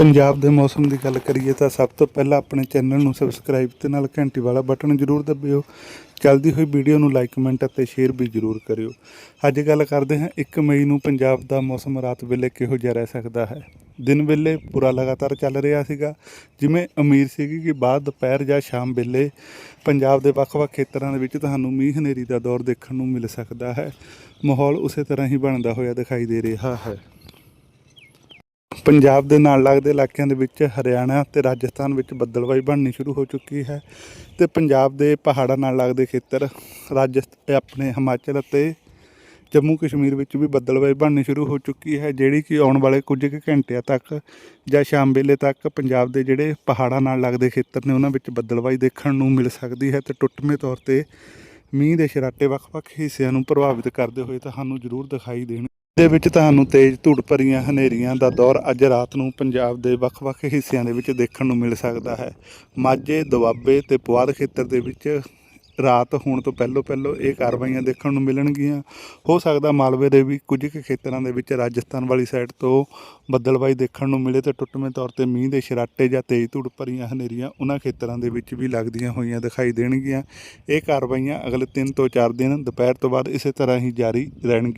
ਪੰਜਾਬ ਦੇ ਮੌਸਮ ਦੀ ਗੱਲ ਕਰੀਏ ਤਾਂ ਸਭ ਤੋਂ ਪਹਿਲਾਂ ਆਪਣੇ ਚੈਨਲ ਨੂੰ ਸਬਸਕ੍ਰਾਈਬ ਤੇ ਨਾਲ ਘੰਟੀ ਵਾਲਾ ਬਟਨ ਜ਼ਰੂਰ ਦਬਿਓ। ਚੱਲਦੀ ਹੋਈ ਵੀਡੀਓ ਨੂੰ ਲਾਈਕ ਕਮੈਂਟ ਅਤੇ ਸ਼ੇਅਰ ਵੀ ਜ਼ਰੂਰ ਕਰਿਓ। ਅੱਜ ਗੱਲ ਕਰਦੇ ਹਾਂ 1 ਮਈ ਨੂੰ ਪੰਜਾਬ ਦਾ ਮੌਸਮ ਰਾਤ ਵੇਲੇ ਕਿਹੋ ਜਿਹਾ ਰਹਿ ਸਕਦਾ ਹੈ? ਦਿਨ ਵੇਲੇ ਪੂਰਾ ਲਗਾਤਾਰ ਚੱਲ ਰਿਹਾ ਸੀਗਾ। ਜਿਵੇਂ ਉਮੀਦ ਸੀਗੀ ਕਿ ਬਾਅਦ ਦੁਪਹਿਰ ਜਾਂ ਸ਼ਾਮ ਵੇਲੇ ਪੰਜਾਬ ਦੇ ਵੱਖ-ਵੱਖ ਖੇਤਰਾਂ ਦੇ ਵਿੱਚ ਤੁਹਾਨੂੰ ਮੀਂਹ ਹਨੇਰੀ ਦਾ ਦੌਰ ਦੇਖਣ ਨੂੰ ਮਿਲ ਸਕਦਾ ਹੈ। ਮਾਹੌਲ ਉਸੇ ਤਰ੍ਹਾਂ ਹੀ ਬਣਦਾ ਹੋਇਆ ਦਿਖਾਈ ਦੇ ਰਿਹਾ ਹੈ। ਪੰਜਾਬ ਦੇ ਨਾਲ ਲੱਗਦੇ ਇਲਾਕਿਆਂ ਦੇ ਵਿੱਚ ਹਰਿਆਣਾ ਤੇ ਰਾਜਸਥਾਨ ਵਿੱਚ ਬੱਦਲਵਾਈ ਬਣਨੀ ਸ਼ੁਰੂ ਹੋ ਚੁੱਕੀ ਹੈ ਤੇ ਪੰਜਾਬ ਦੇ ਪਹਾੜਾਂ ਨਾਲ ਲੱਗਦੇ ਖੇਤਰ ਰਾਜਸਥਾਨ ਆਪਣੇ ਹਿਮਾਚਲ ਅਤੇ ਜੰਮੂ ਕਸ਼ਮੀਰ ਵਿੱਚ ਵੀ ਬੱਦਲਵਾਈ ਬਣਨੀ ਸ਼ੁਰੂ ਹੋ ਚੁੱਕੀ ਹੈ, ਜਿਹੜੀ ਕਿ ਆਉਣ ਵਾਲੇ ਕੁਝ ਕੁ ਘੰਟਿਆਂ ਤੱਕ ਜਾਂ ਸ਼ਾਮ ਵੇਲੇ ਤੱਕ ਪੰਜਾਬ ਦੇ ਜਿਹੜੇ ਪਹਾੜਾਂ ਨਾਲ ਲੱਗਦੇ ਖੇਤਰ ਨੇ ਉਹਨਾਂ ਵਿੱਚ ਬੱਦਲਵਾਈ ਦੇਖਣ ਨੂੰ ਮਿਲ ਸਕਦੀ ਹੈ ਤੇ ਟੁੱਟਵੇਂ ਤੌਰ ਤੇ ਮੀਂਹ ਦੇ ਸ਼ਰਾਟੇ ਵੱਖ-ਵੱਖ ਹਿੱਸਿਆਂ ਨੂੰ ਪ੍ਰਭਾਵਿਤ ਕਰਦੇ ਹੋਏ ਤੁਹਾਨੂੰ ਜ਼ਰੂਰ ਦਿਖਾਈ ਦੇਣ ਦੇ ਵਿੱਚ ਤੁਹਾਨੂੰ ਤੇਜ਼ ਧੂੜ ਭਰੀਆਂ ਹਨੇਰੀਆਂ ਦਾ ਦੌਰ ਅੱਜ ਰਾਤ ਨੂੰ ਪੰਜਾਬ ਦੇ ਵੱਖ-ਵੱਖ ਹਿੱਸਿਆਂ ਦੇ ਵਿੱਚ ਦੇਖਣ ਨੂੰ ਮਿਲ ਸਕਦਾ ਹੈ। ਮਾਝੇ, ਦੁਆਬੇ ਤੇ ਪੁਆਧ ਖੇਤਰ ਦੇ ਵਿੱਚ ਰਾਤ ਹੋਣ ਤੋਂ ਪਹਿਲੋਂ ਪਹਿਲੋਂ ਇਹ ਕਾਰਵਾਈਆਂ ਦੇਖਣ ਨੂੰ ਮਿਲਣਗੀਆਂ। ਹੋ ਸਕਦਾ ਮਾਲਵੇ ਦੇ ਵੀ ਕੁਝ ਕੁ ਖੇਤਰਾਂ ਦੇ ਵਿੱਚ ਰਾਜਸਥਾਨ ਵਾਲੀ ਸਾਈਡ ਤੋਂ ਬੱਦਲਬਾਈ ਦੇਖਣ ਨੂੰ ਮਿਲੇ ਤੇ ਟੁੱਟਵੇਂ ਤੌਰ ਤੇ ਮੀਂਹ ਦੇ ਛਰਾਟੇ ਜਾਂ ਤੇਜ਼ ਧੂੜ ਭਰੀਆਂ ਹਨੇਰੀਆਂ ਉਹਨਾਂ ਖੇਤਰਾਂ ਦੇ ਵਿੱਚ ਵੀ ਲੱਗਦੀਆਂ ਹੋਈਆਂ ਦਿਖਾਈ ਦੇਣਗੀਆਂ। ਇਹ ਕਾਰਵਾਈਆਂ ਅਗਲੇ 3 ਤੋਂ 4 ਦਿਨ, ਦੁਪਹਿਰ ਤੋਂ ਬਾਅਦ ਇਸੇ ਤਰ੍ਹਾਂ ਹੀ ਜਾਰੀ ਰਹਿਣਗੀਆਂ।